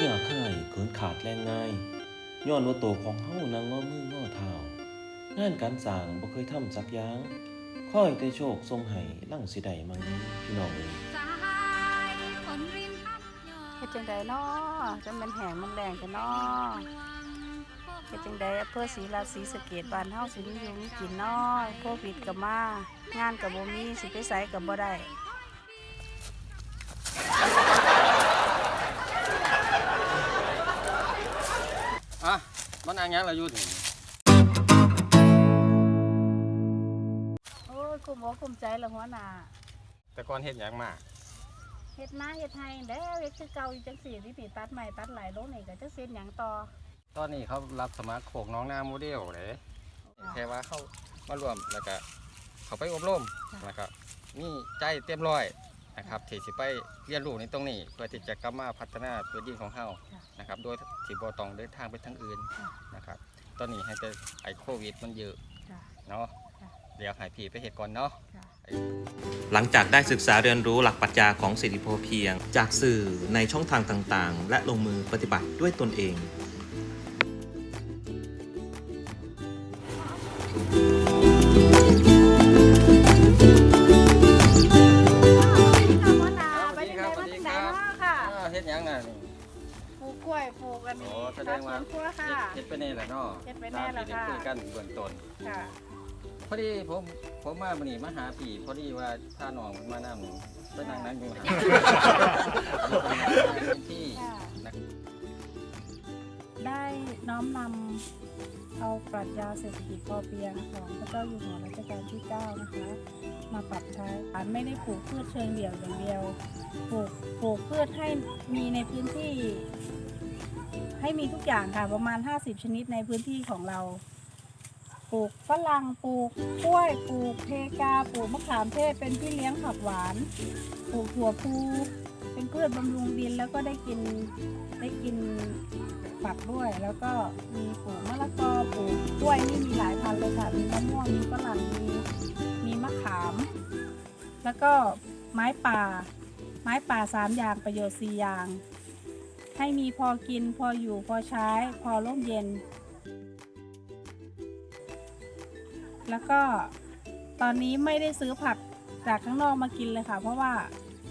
อย่าค่ายเขินขาดแรงง่ายย้อนว่าโตวของเฮานางงอมืองอเท้างานการสร้างบ่เคยทำสักอย่างคอยแต่โชคทรงให้ลั่งสิได้มังพี่น้องเอ้ยสายฝนริมพัดยอเฮ็ดจังไดเนาะจังมันแห้งมันแรงกันเนาะเฮ็ดจังไดอำเภอศรีราชศรีสะเกษบ้านเฮาสิมีอยู่มีกินเนาะโควิดก็มา งานก็บ่มีสิไปไสก็บ่ได้ อะมั นอันยังเราอยู่นี่โอ้ยคุ้มอกคุ้มใจละหัวหน้าแต่ก่อนเฮ็ดหยังมาเฮ็ดนาเฮ็ดไห้แล้วเฮ็ดคือเก่าอยู่จังซี่นี่ปีตัดใหม่ตัดหลายลงนี่ก็จักเฮ็ดหยังต่อตอนนี้เขารับสมัครโขกน้องนาโมเดลเลยแค่ว่าเขามารวมแล้วก็เขาไปอบรมนะครับมีใจเต็มร้อย นะครับที่สิไปเรียนรู้ในตรงนี้เพื่อที่จะกลับมาพัฒนาตัวดินของเฮานะครับโดยที่บ่ต้องเดินทางไปทางอื่นนะครับตอนนี้ให้แต่ไอ้โควิดมันเยอะค่ะเนาะเดี๋ยวให้พี่ไปเฮ็ดก่อนเนาะค่ะหลังจากได้ศึกษาเรียนรู้หลักปรัชญาของเศรษฐกิจพอเพียง จากสื่อในช่องทางต่างๆ และลงมือปฏิบัติด้วยตนเองหัว ฮ็ดหยังน่ะนี่ปลูกกล้วยปลูกอันนี้โอ้แสดงว่าสวนครัวค่ะ เฮ็ดไปแน่แหละเนาะเฮ็ดไปแน่แล้วตามที่ได้ค่ะ คุยกันเบื้องต้น ค่ะพอดีผมผมมาวันนี้มาหาพี่พอดีว่าพาน้องมานำไปนั่งนั่งอยู่หาเป็นที่ค่ะนะได้น้อมนำเอาปรัชญาเศรษฐกิจพอเพียงของพระเจ้าอยู่หัวรัชกาลที่ 9 นะคะ มาปรับใช้อันไม่ได้ปลูกพืชเชิงเดี่ยวอย่างเดียว ปลูกป ลูกพืชให้มีในพื้นที่ ให้มีทุกอย่างค่ะประมาณ 50 ชนิดในพื้นที่ของเรา ปลูกฝรั่งปลูกกล้วยปลูกเพกาปลูกมะขามเทศเป็นพี่เลี้ยงผักหวานปลูกถั่วพูเป็นพืชบำรุงดินแล้วก็ได้กินได้กินฝักด้วย แล้วก็มีปลูกมะละกอปลูกกล้วยนี่มีหลายพันธุ์เลยค่ะมีมะม่วงมีฝรั่งมีมีมะขาม แล้วก็ไม้ป่า ม้ป่าสามอย่างประโยชน์สี่อย่าง ให้มีพอกินพออยู่พอใช้ พอร่มเย็น แล้วก็ตอนนี้ไม่ได้ซื้อผักจากข้างนอกมากินเลยค่ะ เพราะว่า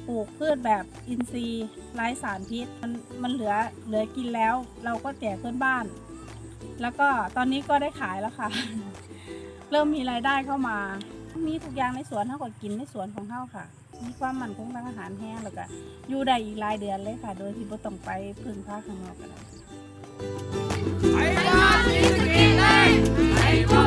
ปลูกพืชแบบอินทรีย์ไร้สารพิษ มันมันเหลือเหลือกินแล้ว เราก็แจกเพื่อนบ้าน แล้วก็ตอนนี้ก็ได้ขายแล้วค่ะ เริ่มมีรายได้เข้ามา มีทุกอย่างในสวนเท่ากับกินในสวนของเท่าค่ะ มีความมั่นคงทางอาหารแห้งแล้วก็อยู่ได้อีกหลายเดือนเลยค่ะ โดยที่ไม่ต้องไปพึ่งพาข้างนอกกันไอ้ยอดสีสกีเลยไอ้พวกแขนเขามาเบิ่งพวกเรา